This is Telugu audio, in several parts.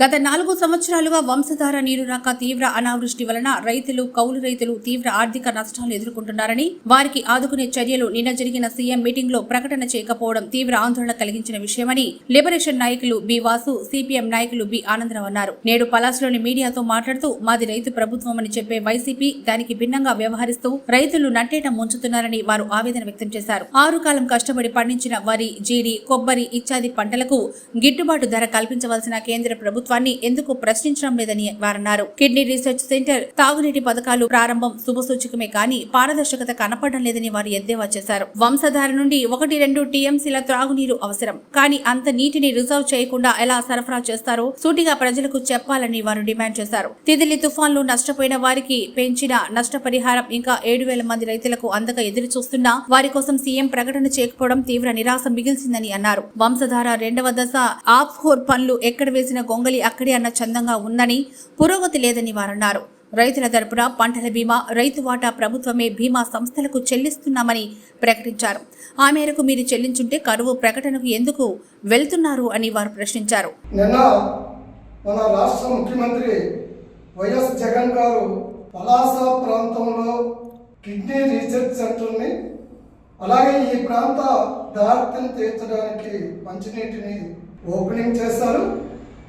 గత నాలుగు సంవత్సరాలుగా వంశధార నీరు రాక తీవ్ర అనావృష్టి వలన రైతులు కౌలు రైతులు తీవ్ర ఆర్థిక నష్టాలు ఎదుర్కొంటున్నారని వారికి ఆదుకునే చర్యలు నిన్న జరిగిన సీఎం మీటింగ్లో ప్రకటన చేయకపోవడం తీవ్ర ఆందోళన కలిగించిన విషయమని లిబరేషన్ నాయకులు బి వాసు సిపిఎం నాయకులు బి ఆనందరావు అన్నారు. నేడు పలాస్లోని మీడియాతో మాట్లాడుతూ మాది రైతు ప్రభుత్వం అని చెప్పే వైసీపీ దానికి భిన్నంగా వ్యవహరిస్తూ రైతులు నట్టేట ముంచుతున్నారని వారు ఆవేదన వ్యక్తం చేశారు. ఆరు కాలం కష్టపడి పండించిన వరి జీడి కొబ్బరి ఇత్యాది పంటలకు గిట్టుబాటు ధర కల్పించవలసిన కేంద్ర ప్రభుత్వం ప్రభుత్వాన్ని ఎందుకు ప్రశ్నించడం లేదని వారన్నారు. కిడ్నీ రీసెర్చ్ సెంటర్ తాగునీటి పథకాలు ప్రారంభం శుభసూచకమే కానీ పారదర్శకత కనపడడం లేదని వారు ఎద్దేవా చేశారు. వంశధార నుండి ఒకటి రెండు టీఎంసీల త్రాగునీరు అవసరం. కానీ అంత నీటిని రిజర్వ్ చేయకుండా ఎలా సరఫరా చేస్తారో సూటిగా ప్రజలకు చెప్పాలని వారు డిమాండ్ చేశారు. తిదిలి తుఫాన్లు నష్టపోయిన వారికి పెంచిన నష్టపరిహారం ఇంకా ఏడు వేల మంది రైతులకు అందక ఎదురు చూస్తున్నా వారి కోసం సీఎం ప్రకటన చేయకపోవడం తీవ్ర నిరాశ మిగిల్చిందని అన్నారు. వంశధార రెండవ దశ ఆఫ్ హోర్ పనులు ఎక్కడ వేసిన గొంగలి అక్కడే అన్న చందంగా ఉందని పురోగతి లేదని వారన్నారు. రైతుల తరపున పంటల బీమా రైతు వాటా ప్రభుత్వమే బీమా సంస్థలకు చెల్లిస్తున్నామని ప్రకటించారు. ఆ మేరకు మీరు చెల్లించుంటే కరువు ప్రకటనకు ఎందుకు వెళ్తున్నారు అని వారు ప్రశ్నించారు. నిన్న మన రాష్ట్ర ముఖ్యమంత్రి వైఎస్ జగన్ గారు పలాస ప్రాంతంలో కిడ్నీ రీసెర్చ్ సెంటర్ని అలాగే ఈ ప్రాంత దారిద్ర్యం తీర్చడానికి మంచినీటిని ఓపెనింగ్ చేశారు.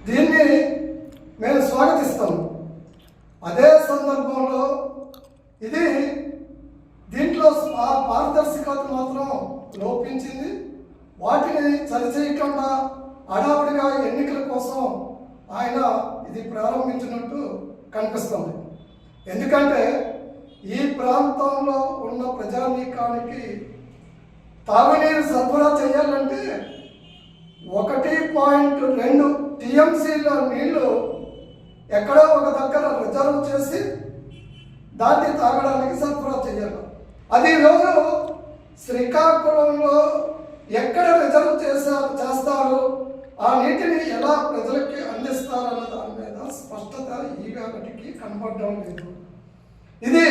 దీన్ని మేము స్వాగతిస్తాము. అదే సందర్భంలో ఇది దీంట్లో పా- పారదర్శకత మాత్రం లోపించింది. వాటిని సరిచేయకుండా హడావుడిగా ఎన్నికల కోసం ఆయన ఇది ప్రారంభించినట్టు కనిపిస్తుంది. ఎందుకంటే ఈ ప్రాంతంలో ఉన్న ప్రజానీకానికి తాగునీరు సరఫరా చేయాలంటే ఒకటి పాయింట్ రెండు టీఎంసీల నీళ్ళు ఎక్కడో ఒక దగ్గర రిజర్వ్ చేసి దాన్ని తాగడానికి సరఫరా చేయాలి. అది ఈరోజు శ్రీకాకుళంలో ఎక్కడ రిజర్వ్ చేశారు చేస్తారు? ఆ నీటిని ఎలా ప్రజలకి అందిస్తారన్న దాని మీద స్పష్టత ఈ కనపడడం లేదు. ఇది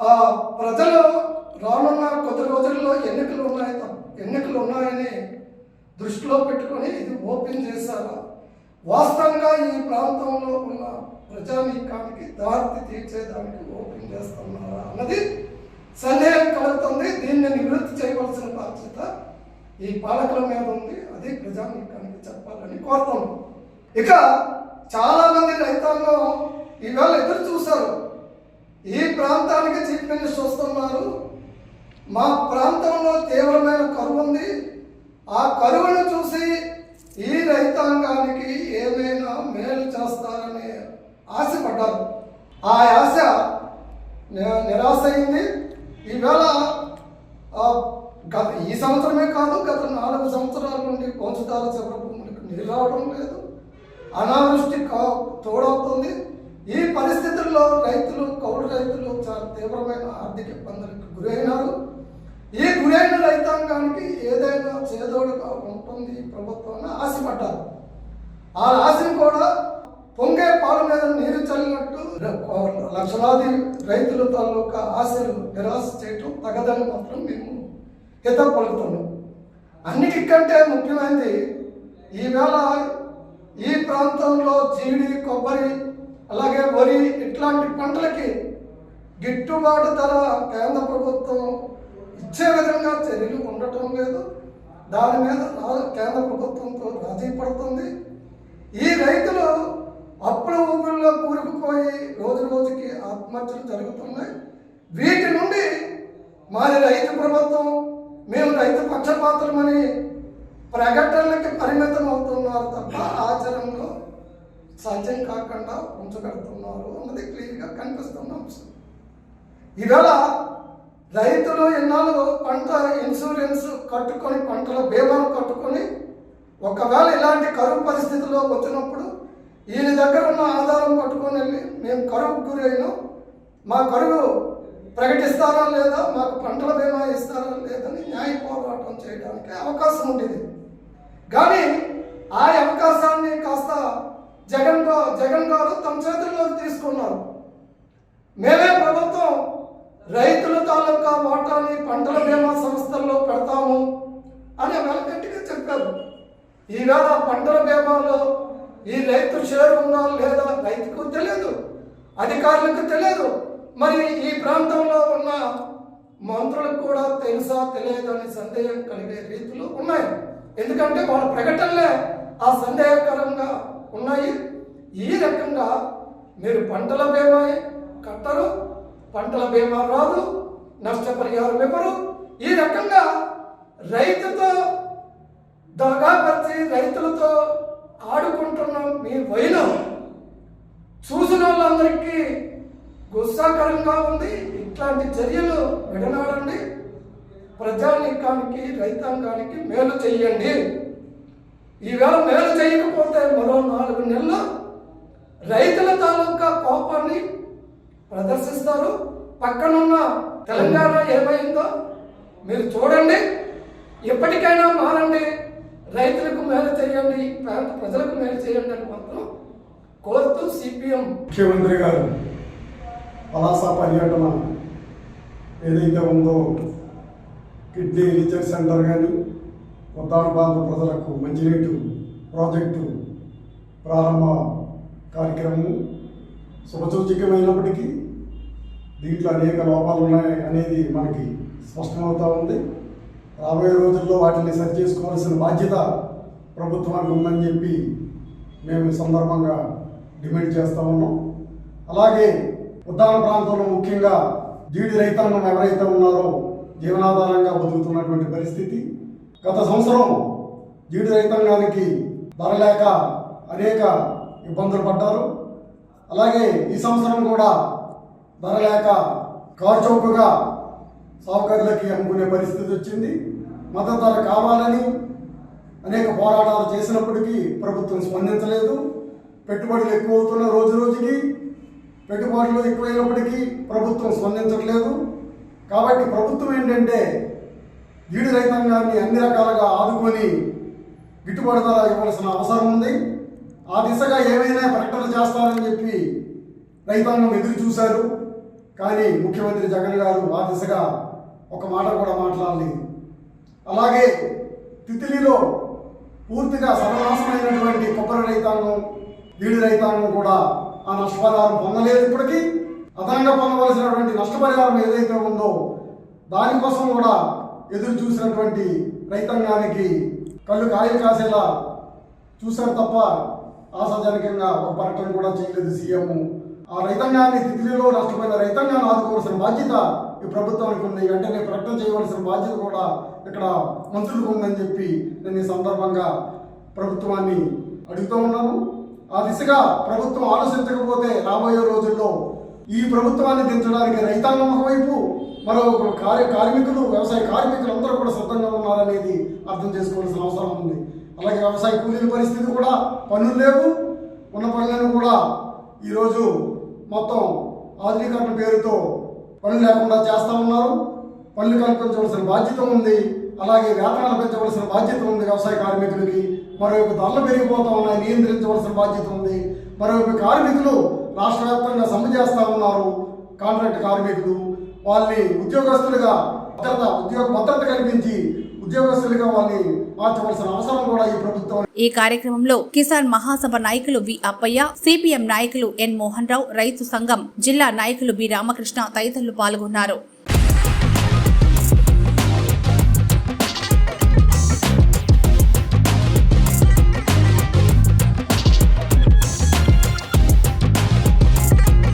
ఆ, ప్రజలు రానున్న కొద్ది రోజుల్లో ఎన్నికలు ఉన్నాయి ఎన్నికలు ఉన్నాయి దృష్టిలో పెట్టుకొని ఇది ఓపెన్ చేశారా? వాస్తవంగా ఈ ప్రాంతంలో ఉన్న ప్రజానీకానికి దారి తీర్చేదానికి ఓపెన్ చేస్తున్నారా అన్నది సందేహం కలుగుతుంది. దీన్ని నివృత్తి చేయవలసిన బాధ్యత ఈ పాలకుల మీద ఉంది. అది ప్రజానీకానికి చెప్పాలని కోరుతున్నాం ఇక చాలా మంది రైతాంగం ఈవేళ ఎదురు చూశారు. ఈ ప్రాంతానికి చీఫ్ మినిస్టర్ వస్తున్నారు. మా ప్రాంతంలో తీవ్రమైన కరువు ఉంది. ఆ కరువును చూసి ఈ రైతాంగానికి ఏమైనా మేలు చేస్తారని ఆశపడ్డారు. ఆ ఆశ నిరాశ అయింది ఈవేళ గత ఈ సంవత్సరమే కాదు గత నాలుగు సంవత్సరాల నుండి వంశధార చివరి నీళ్ళు నీరు రావడం లేదు. అనావృష్టి కా- తోడవుతుంది. ఈ పరిస్థితుల్లో రైతులు కౌలు రైతులు చాలా తీవ్రమైన ఆర్థిక ఇబ్బందులకు గురైనారు. ఈ గురైన రైతాంగానికి ఏదైనా చేదోడుగా ఉంటుంది ప్రభుత్వాన్ని ప్రభుత్వం ఆశపడ్డారు. ఆ ఆశను కూడా పొంగే పాల మీద నీరు చల్లినట్టు లక్షలాది రైతుల తాలూకా ఆశలు నిరాశ చేయటం తగదని మాత్రం మేము హిత పలుకుతున్నాం అన్నిటికంటే ముఖ్యమైనది ఈవేళ ఈ ప్రాంతంలో జీడి కొబ్బరి అలాగే వరి ఇట్లాంటి పంటలకి గిట్టుబాటు ధర ఉండటం లేదు. దాని మీద కేంద్ర ప్రభుత్వంతో రాజీ పడుతుంది. ఈ రైతులు అప్పుల ఊపిరిలో కూరుకుపోయి రోజు రోజుకి ఆత్మహత్యలు జరుగుతున్నాయి. వీటి నుండి మాది రైతు ప్రభుత్వం మేము రైతు పక్షపాతులమని ప్రకటనలకి పరిమితం అవుతున్నారు తప్ప ఆచరణలో సాధ్యం కాకుండా ఉంచగలుగుతున్నారు అన్నది క్లియర్గా కనిపిస్తున్న అంశం. ఈవేళ రైతులు ఎన్నాళ్ళు పంట ఇన్సూరెన్స్ కట్టుకొని పంటల బీమాను కట్టుకొని ఒకవేళ ఇలాంటి కరువు పరిస్థితుల్లో వచ్చినప్పుడు ఈయన దగ్గర ఉన్న ఆధారం పట్టుకొని వెళ్ళి మేము కరువుకు గురైనాం మా కరువు ప్రకటిస్తారా లేదా మాకు పంటల బీమా ఇస్తారా లేదని న్యాయ పోరాటం చేయడానికి అవకాశం ఉండేది. కానీ ఆ అవకాశాన్ని కాస్త జగన్ గా- జగన్ గారు తమ చేతుల్లోకి తీసుకున్నారు. మేమే ప్రభుత్వం రైతుల తాలూకా వాటాని పంటల బీమా సంస్థల్లో పెడతాము అని వెలగట్టిగా చెప్పారు. ఈవేళ పంటల బీమాలో ఈ రైతు షేర్ ఉన్నా లేదా రైతుకు తెలియదు అధికారులకు తెలియదు. మరి ఈ ప్రాంతంలో ఉన్న మంత్రులకు కూడా తెలుసా తెలియదు అనే సందేహం కలిగే రీతులు ఉన్నాయి. ఎందుకంటే వాళ్ళ ప్రకటనలే ఆ సందేహకరంగా ఉన్నాయి. ఈ రకంగా మీరు పంటల బీమా కట్టరు పంటల బీమా రాదు నష్టపరిహారం ఇవ్వరు ఈ రకంగా రైతుతో దగాపరిచి రైతులతో ఆడుకుంటున్న మీ వైనం చూసిన వాళ్ళందరికీ గుస్సాకరంగా ఉంది. ఇట్లాంటి చర్యలు విడనాడండి. ప్రజానీకానికి రైతాంగానికి మేలు చెయ్యండి. ఈవేళ మేలు చేయకపోతే మరో నాలుగు నెలలు రైతుల తాలూకా కోపాన్ని ప్రదర్శిస్తారు. పక్కనున్న తెలంగాణ ఏమైందో మీరు చూడండి. ఎప్పటికైనా మారండి. రైతులకు మేలు చేయండి. ప్రాంత ప్రజలకు మేలు చేయండి అని మాత్రం కోరుతూ సిపిఎం ముఖ్యమంత్రి గారు పలాస పర్యటన ఏదైతే ఉందో కిడ్నీ రీసెర్చ్ సెంటర్ కానీ ఉద్దాన ప్రాంత ప్రజలకు మంచినీటి ప్రాజెక్టు ప్రారంభ కార్యక్రమం శుభసూచకమైనప్పటికీ దీంట్లో అనేక లోపాలు ఉన్నాయి అనేది మనకి స్పష్టమవుతూ ఉంది. రాబోయే రోజుల్లో వాటిని సరి చేసుకోవాల్సిన బాధ్యత ప్రభుత్వానికి ఉందని చెప్పి మేము సందర్భంగా డిమాండ్ చేస్తూ ఉన్నాం. అలాగే ఉద్దాన ప్రాంతంలో ముఖ్యంగా జీడి రైతాంగం ఎవరైతే ఉన్నారో జీవనాధారంగా బతుకుతున్నటువంటి పరిస్థితి. గత సంవత్సరం జీడి రైతాంగానికి ధర లేక అనేక ఇబ్బందులు పడ్డారు. అలాగే ఈ సంవత్సరం కూడా ధర లేక కారు చౌకగా అమ్ముకునే పరిస్థితి వచ్చింది. మద్దతు ధర కావాలని అనేక పోరాటాలు చేసినప్పటికీ ప్రభుత్వం స్పందించలేదు. పెట్టుబడులు ఎక్కువ అవుతున్న రోజు రోజుకి. పెట్టుబడులు ఎక్కువైనప్పటికీ ప్రభుత్వం స్పందించట్లేదు. కాబట్టి ప్రభుత్వం ఏంటంటే ఈడు రైతాంగాన్ని అన్ని రకాలుగా ఆదుకొని గిట్టుబాటు ధర ఇవ్వాల్సిన అవసరం ఉంది. ఆ దిశగా ఏమైనా ప్రకటన చేస్తారని చెప్పి రైతాంగం ఎదురు చూశారు. కానీ ముఖ్యమంత్రి జగన్ గారు ఆ దిశగా ఒక మాట కూడా మాట్లాడలేదు. అలాగే తితిలిలో పూర్తిగా సర్వనాశమైనటువంటి కొబ్బరి రైతాంగం వీడి రైతాంగం కూడా ఆ నష్టపరిహారం పొందలేదు ఇప్పటికీ. అదనంగా పొందవలసినటువంటి నష్టపరిహారం ఏదైతే ఉందో దానికోసం కూడా ఎదురు చూసినటువంటి రైతాంగానికి కళ్ళు కాయలు కాసేలా చూశారు తప్ప ఆశాజనకంగా ఒక ప్రకటన కూడా చేయలేదు సీఎం. ఆ రైతాంగాన్ని దిల్లీలో నష్టపోయిన రైతాంగాన్ని ఆదుకోవాల్సిన బాధ్యత ఈ ప్రభుత్వానికి ఉంది. వెంటనే ప్రకటన చేయవలసిన బాధ్యత కూడా ఇక్కడ మంత్రులకు ఉందని చెప్పి నేను ఈ సందర్భంగా ప్రభుత్వాన్ని అడుగుతూ ఉన్నాను. ఆ దిశగా ప్రభుత్వం ఆలోచించకపోతే రాబోయే రోజుల్లో ఈ ప్రభుత్వాన్ని దించడానికి రైతాంగం ఒకవైపు మరో కార్య కార్మికులు వ్యవసాయ కార్మికులు అందరూ కూడా సిద్ధంగా ఉన్నారనేది అర్థం చేసుకోవాల్సిన అవసరం ఉంది. అలాగే వ్యవసాయ కూలీల పరిస్థితి కూడా పనులు లేవు. ఉన్న పనులను కూడా ఈరోజు మొత్తం ఆధునీకరణ పేరుతో పనులు లేకుండా చేస్తూ ఉన్నారు. పనులు కల్పించవలసిన బాధ్యత ఉంది. అలాగే వేతనాలు పెంచవలసిన బాధ్యత ఉంది. వ్యవసాయ కార్మికులకి మరోవైపు ధరలు పెరిగిపోతూ ఉన్నాయి. నియంత్రించవలసిన బాధ్యత ఉంది. మరోవైపు కార్మికులు రాష్ట్ర వ్యాప్తంగా సమ్మె చేస్తూ ఉన్నారు. కాంట్రాక్ట్ కార్మికులు వాళ్ళని ఉద్యోగస్తులుగా భద్రత ఉద్యోగ భద్రత కల్పించి ఉద్యోగస్తులుగా వాళ్ళని మార్చవలసిన అవసరం కూడా ఈ ప్రభుత్వం ఈ కార్యక్రమంలో కిసాన్ మహాసభ నాయకులు వి అప్పయ్య సిపిఎం నాయకులు ఎన్ మోహన్ రావు రైతు సంఘం జిల్లా నాయకులు బి రామకృష్ణ తదితరులు పాల్గొన్నారు.